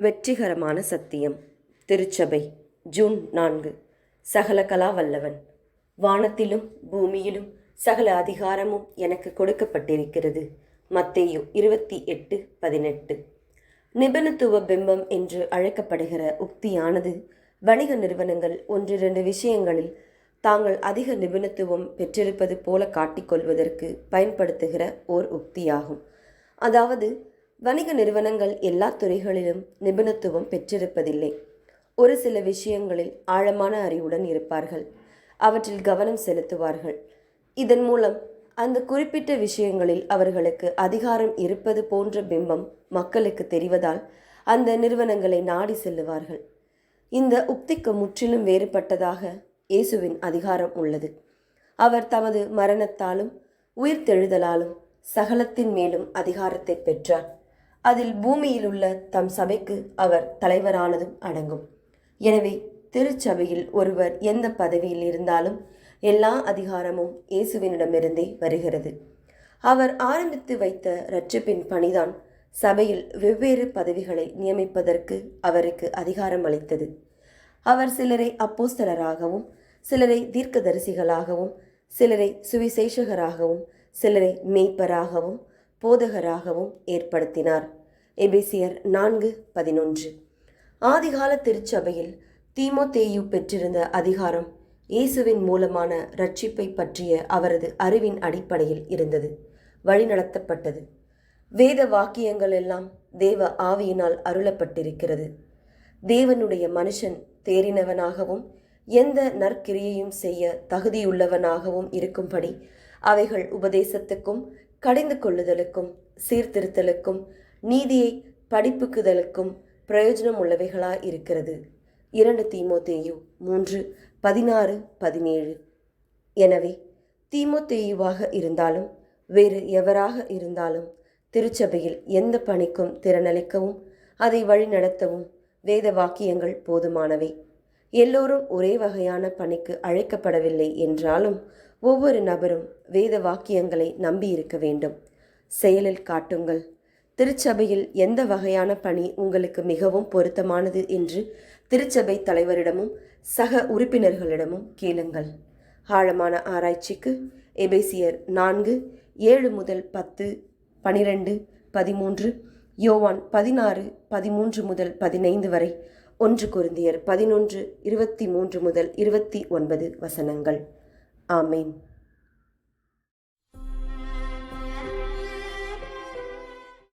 வெற்றிகரமான சத்தியம். திருச்சபை ஜூன் நான்கு. சகல கலா வல்லவன் வானத்திலும் பூமியிலும் சகல அதிகாரமும் எனக்கு கொடுக்கப்பட்டிருக்கிறது. மத்தேயு இருபத்தி எட்டு பதினெட்டு. நிபுணத்துவ பிம்பம் என்று அழைக்கப்படுகிற உக்தியானது வணிக நிறுவனங்கள் ஒன்றிரண்டு விஷயங்களில் தாங்கள் அதிக நிபுணத்துவம் பெற்றிருப்பது போல காட்டிக்கொள்வதற்கு பயன்படுத்துகிற ஓர் உக்தியாகும். அதாவது வணிக நிறுவனங்கள் எல்லா துறைகளிலும் நிபுணத்துவம் பெற்றிருப்பதில்லை. ஒரு சில விஷயங்களில் ஆழமான அறிவுடன் இருப்பார்கள். அவற்றில் கவனம் செலுத்துவார்கள். இதன் மூலம் அந்த குறிப்பிட்ட விஷயங்களில் அவர்களுக்கு அதிகாரம் இருப்பது போன்ற பிம்பம் மக்களுக்கு தெரிவதால் அந்த நிறுவனங்களை நாடி செல்லுவார்கள். இந்த உக்திக்கு முற்றிலும் வேறுபட்டதாக இயேசுவின் அதிகாரம் உள்ளது. அவர் தமது மரணத்தாலும் உயிர்த்தெழுதலாலும் சகலத்தின் மேலும் அதிகாரத்தை பெற்றார். அதில் பூமியில் உள்ள தம் சபைக்கு அவர் தலைவரானதும் அடங்கும். எனவே திருச்சபையில் ஒருவர் எந்த பதவியில் இருந்தாலும் எல்லா அதிகாரமும் இயேசுவினிடமிருந்தே வருகிறது. அவர் ஆரம்பித்து வைத்த இரட்சிப்பின் பணிதான் சபையில் வெவ்வேறு பதவிகளை நியமிப்பதற்கு அவருக்கு அதிகாரம் அளித்தது. அவர் சிலரை அப்போஸ்தலராகவும் சிலரை தீர்க்கதரிசிகளாகவும் சிலரை சுவிசேஷகராகவும் சிலரை மேய்ப்பராகவும் போதகராகவும் ஏற்படுத்தினார். எபேசியர் நான்கு பதினொன்று. ஆதிகால திருச்சபையில் தீமோத்தேயு பெற்றிருந்த அதிகாரம் இயேசுவின் மூலமான ரட்சிப்பை பற்றிய அவரது அறிவின் அடிப்படையில் இருந்தது வழிநடத்தப்பட்டது. வேத வாக்கியங்கள் எல்லாம் தேவ ஆவியினால் அருளப்பட்டிருக்கிறது. தேவனுடைய மனுஷன் தேறினவனாகவும் எந்த நற்கிரியையும் செய்ய தகுதியுள்ளவனாகவும் இருக்கும்படி அவைகள் உபதேசத்துக்கும் கடிந்து கொள்ளுதலுக்கும் சீர்திருத்தலுக்கும் நீதியை படிப்புக்குதலுக்கும் பிரயோஜனம் உள்ளவைகளாய் இருக்கிறது. இரண்டு தீமோத்தேயு மூன்று பதினாறு பதினேழு. எனவே தீமோத்தேயுவாக இருந்தாலும் வேறு எவராக இருந்தாலும் திருச்சபையில் எந்த பணிக்கும் திறனளிக்கவும் அதை வழிநடத்தவும் வேத வாக்கியங்கள் போதுமானவை. எல்லோரும் ஒரே வகையான பணிக்கு அழைக்கப்படவில்லை என்றாலும் ஒவ்வொரு நபரும் வேத வாக்கியங்களை நம்பியிருக்க வேண்டும். செயலில் காட்டுங்கள். திருச்சபையில் எந்த வகையான பணி உங்களுக்கு மிகவும் பொருத்தமானது என்று திருச்சபை தலைவரிடமும் சக உறுப்பினர்களிடமும் கேளுங்கள். ஆழமான ஆராய்ச்சிக்கு எபேசியர் நான்கு ஏழு முதல் பத்து பனிரெண்டு பதிமூன்று யோவான் பதினாறு பதிமூன்று முதல் பதினைந்து வரை ஒன்று குருந்தியர் பதினொன்று இருபத்தி மூன்று முதல் இருபத்தி ஒன்பது வசனங்கள். ஆமேன்.